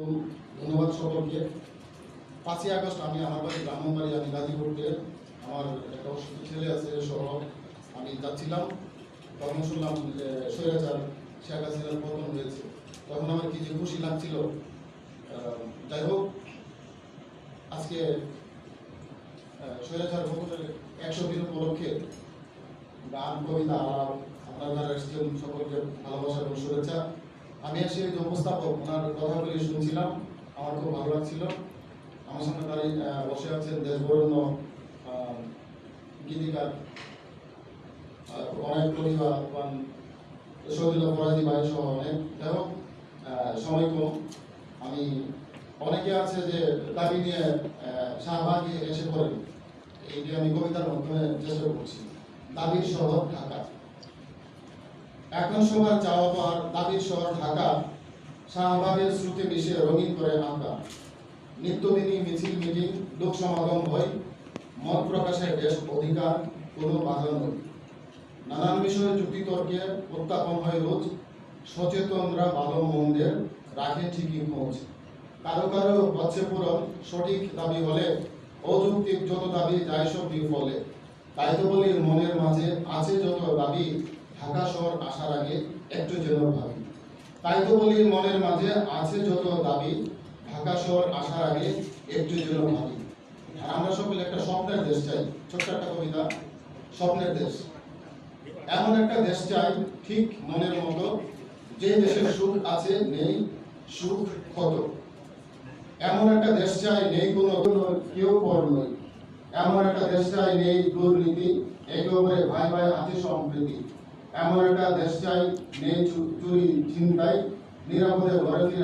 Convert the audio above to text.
ধন্যবাদ সকলকে। পাঁচই আগস্ট আমি আমার বাড়ি ব্রাহ্মণবাড়ি আমি গাজীপুরকে আমার একটা অসুস্থ ছেলে আছে সহ আমি যাচ্ছিলাম তখন শুনলাম যে স্বৈরাচার শেখ হাসিনার পতন হয়েছে। তখন আমার কি যে খুশি লাগছিল যাই হোক আজকে আহ, স্বৈরাচার পতনের একশো দিন উপলক্ষে গান কবিতা আলাপ আপনারা সকলকে ভালোবাসা এবং শুভেচ্ছা। আমি এসে যে উপস্থাপক ওনার কথাগুলি শুনছিলাম আমার খুব ভালো লাগছিল। আমার দাঁড়িয়ে আহ, বসে আছেন দেশবরণ্য গীতিকার অনেক প্রতিভাবান শহীদুল্লাহ ফরাজি ভাই সহ অনেক। যাই হোক সময় কম। আমি অনেকে আছে যে দাবি নিয়ে শাহবাগে এসে পড়েন। এইটি আমি কবিতার মাধ্যমে চেষ্টা করছি। দাবির শহর ঢাকা। এখন সবার চাওয়া পাওয়ার দাবির শহর ঢাকা শাহবাগের স্রোতে মিশে রঙিন করে আঁকা নিত্যদিনই মিছিল, মিটিং, লোক সমাগম হয়, মত প্রকাশের বেশ অধিকার কোনো বাধা নয়। নানান বিষয়ে যুক্তিতর্কে উত্থাপন হয় রোজ, সচেতনরা ভালো মন্দের রাখে ঠিকই খোঁজ। কারও কারও হচ্ছে পূরণ সঠিক দাবি হলে, অযৌক্তিক যত দাবি যায় সব বিফলে তাই তো বলি, মনের মাঝে আছে যত দাবি ঢাকা শহর আসার আগে একটু যেন ভাবি। তাই তো বলি মনের মাঝে আছে যত দাবি, ঢাকা শহর আসার আগে একটু যেন ভাবি। আমরা সকলে একটা স্বপ্নের দেশ চাই, ছোট্ট একটা কবিতা, স্বপ্নের দেশ। এমন একটা দেশ চাই, ঠিক মনের মতো, যে দেশের সুখ আছে, নেই সুখ কত। এমন একটা দেশ চাই, নেই কোনো কেউ পর নই এমন একটা দেশ চাই, নেই দুর্নীতি একেবারে ভাই ভাই আছে সম্প্রীতি। এমন একটা দেশ চাই নেই চুরি চিন্তায় নিরাপদে ঘরে ফিরে